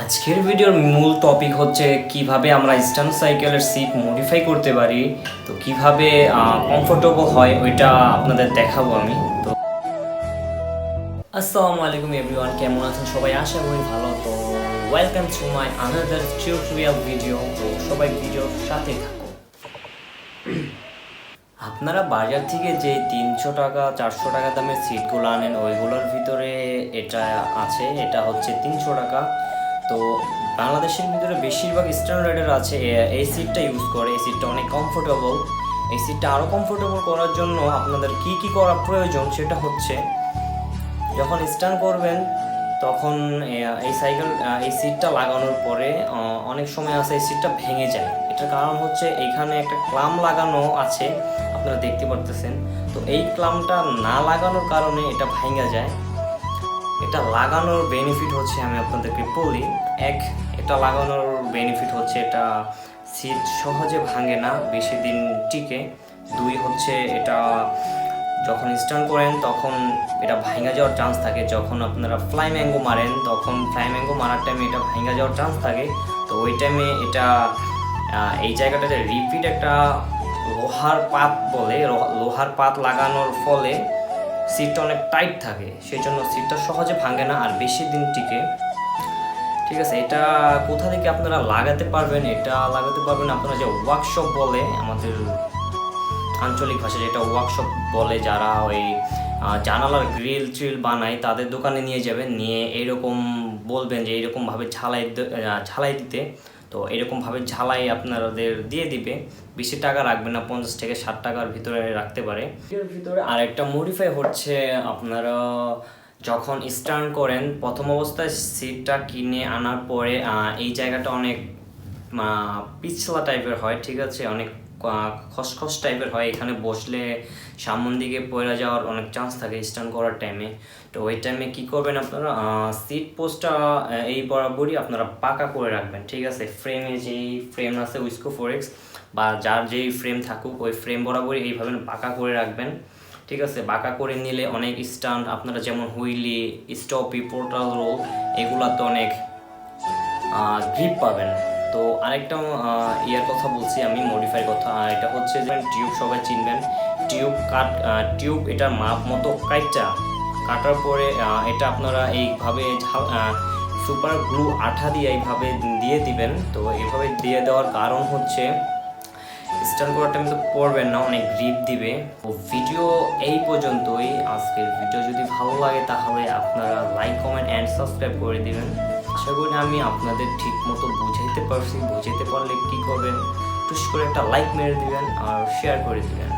আজকের ভিডিওর মূল টপিক হচ্ছে কীভাবে আমরা স্টান সাইকেলের সিট মডিফাই করতে পারি। তো কীভাবে কমফোর্টেবল হয় ওইটা আপনাদের দেখাবো আমি। তো আসসালামু আলাইকুম এভরিওয়ান কেমন আছেন সবাই? আশা করি ভালো। তো welcome to my another tutorial video তো সবাই ভিডিওর সাথে থাকো। আপনারা বাজার থেকে যে তিনশো টাকা, চারশো টাকা দামের সিটগুলো আনেন, ওইগুলোর ভিতরে এটা আছে। এটা হচ্ছে তিনশো টাকা। তো বাংলাদেশের ভিতরে বেশিরভাগ স্ট্যান্ডার্ডের আছে এই সিটটা ইউজ করে, এই সিটটা অনেক কমফোর্টেবল এই সিটটা আরও কমফোর্টেবল করার জন্য আপনাদের কি কি করা প্রয়োজন সেটা হচ্ছে, যখন স্ট্যান্ড করবেন, তখন এই সাইকেল এই সিটটা লাগানোর পরে অনেক সময় আছে এই সিটটা ভেঙে যায়। এটার কারণ হচ্ছে এইখানে একটা ক্লাম লাগানো আছে, আপনারা দেখতে পারতেছেন। তো এই ক্লামটা না লাগানোর কারণে এটা ভেঙে যায়। এটা লাগানোর বেনিফিট হচ্ছে, আমি আপনাদেরকে বলি। এক, এটা লাগানোর বেনিফিট হচ্ছে, এটা শীত সহজে ভাঙে না, বেশি দিন টিকে। দুই হচ্ছে, এটা যখন স্টার্ন করেন, তখন এটা ভাঙা যাওয়ার চান্স থাকে। যখন আপনারা ফ্লাই ম্যাঙ্গো মারেন, তখন ফ্লাই ম্যাঙ্গো মারার টাইমে এটা ভাঙা যাওয়ার চান্স থাকে। তো ওই টাইমে এটা এই জায়গাটাতে রিপিট একটা লোহার পাত বলে লোহার পাত লাগানোর ফলে সিটটা অনেক টাইট থাকে সেই জন্য সিটটা সহজে ভাঙে না আর বেশি দিন টিকে। ঠিক আছে, এটা কোথা থেকে আপনারা লাগাতে পারবেন? এটা লাগাতে পারবেন আপনারা যে ওয়ার্কশপ বলে আমাদের আঞ্চলিক ভাষায় যেটা ওয়ার্কশপ বলে যারা ওই জানালার গ্রিল ট্রিল বানায়, তাদের দোকানে নিয়ে যাবেন, নিয়ে এইরকম বলবেন যে এইরকমভাবে ঝালাই ঝালাই দিতে। তো এরকমভাবে ঝালাই আপনাদের দিয়ে দিবে। বেশি টাকা রাখবে না, পঞ্চাশ থেকে ষাট টাকার ভিতরে রাখতে পারে। এর ভিতরে আরেকটা মডিফাই হচ্ছে আপনারা যখন স্টার্ন করেন, প্রথম অবস্থায় সিটটা কিনে আনার পরে এই জায়গাটা অনেক পিছলা টাইপের হয়, ঠিক আছে? অনেক খসখস টাইপের হয়। এখানে বসলে সামন দিকে পড়ে যাওয়ার অনেক চান্স থাকে স্টার্ন করার টাইমে তো ওই টাইমে কি করবেন আপনারা? সিট পোস্টটা এই বরাবরই আপনারা পাকা করে রাখবেন, ঠিক আছে? ফ্রেমে যেই ফ্রেম আছে উইস্কো ফোরেক্স বা যার যেই ফ্রেম থাকুক, ওই ফ্রেম বরাবরই এইভাবে পাকা করে রাখবেন, ঠিক আছে? বাঁকা করে নিলে অনেক স্টান্ট আপনারা যেমন হুইলি স্টপি পোর্টাল রোল এগুলাতে অনেক গ্রিপ পাবেন। তো আরেকটা ইয়ার কথা বলছি আমি মডিফাই কথা। এটা হচ্ছে যে টিউব সবাই চিনবেন। টিউব কাট টিউব এটার মাপ মতো কাইটটা কাটার পরে এটা আপনারা এইভাবে সুপার গ্লু আঠা দিয়ে এইভাবে দিয়ে দিবেন। তো এইভাবে দিয়ে দেওয়ার কারণ হচ্ছে স্টার্ট করার টাইম তো পড়বেন না, অনেক গ্রিপ দিবে। তো ভিডিও এই পর্যন্তই। আজকের ভিডিও যদি ভালো লাগে তাহলে আপনারা লাইক কমেন্ট অ্যান্ড সাবস্ক্রাইব করে দিবেন। আশা করি আমি আপনাদের ঠিক মতো বুঝাইতে পারছি, বুঝাইতে পারলে কী করবেন? টুস করে একটা লাইক মেরে দিবেন আর শেয়ার করে দিবেন।